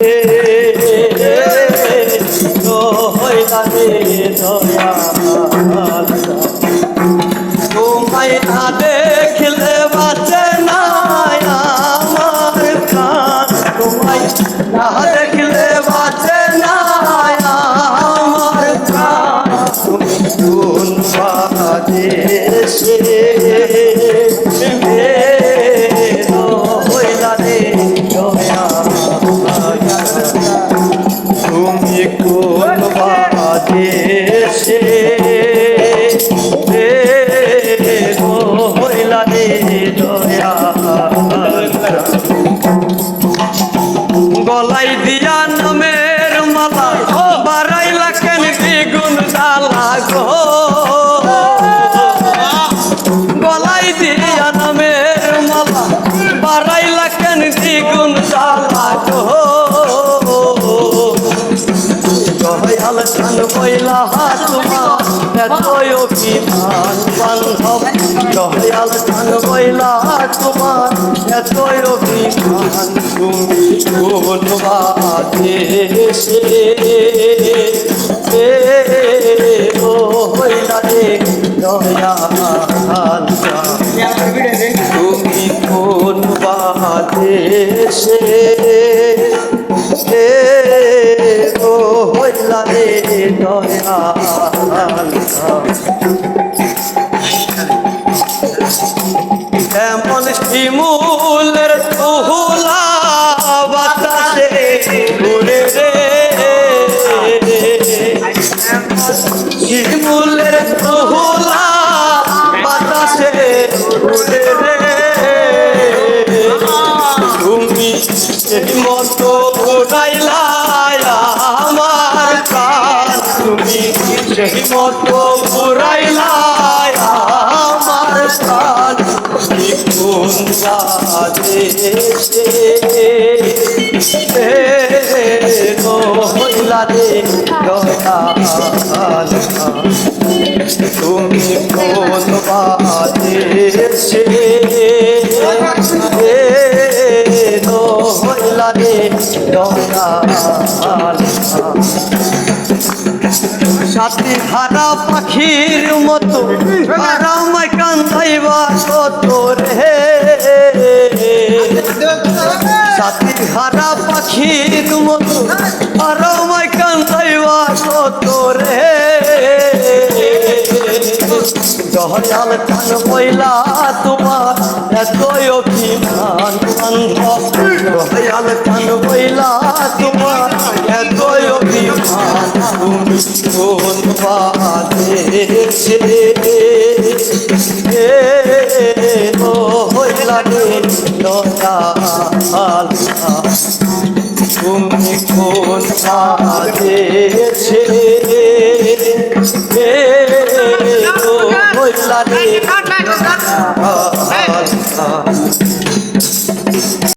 হইলা কোন বাদেশে হইলা রে দয়া গলাই দিয়া নামের মালা বাড়াইলা কেন দ্বিগুণ ডালা গো। বইলা তোমার এতই অভিমান বান্ধব দয়াল খান বইলা তোমার এতই অভিমান তুমি বাদেশে ও হইলা রে দয়াল তুমি কোন বাদেশে শিমুলের তুহুলা বাতাসে ঘুরে তুমি এই মতো ঘুরাইলা আমার প্রাণ। তুমি সেই মতো ঘুরাইলা আমার প্রাণ। তুমি কোন বাদেশে গো হইলা রে সাথী হারা পাখির মতো আরামায় কান্দাইবা কত রে সাথী হারা পাখির মতো আরামায় কান্দাইবা কত রে দয়াল খান বইলা তোমার, এতই অভিমান বান্ধব দয়াল খান বইলা তোমার, এতই অভিমান। তুমি কোন বাদেশে ও রে দয়াল তুমি কোন বাদেশে ও হইলা রে দয়াল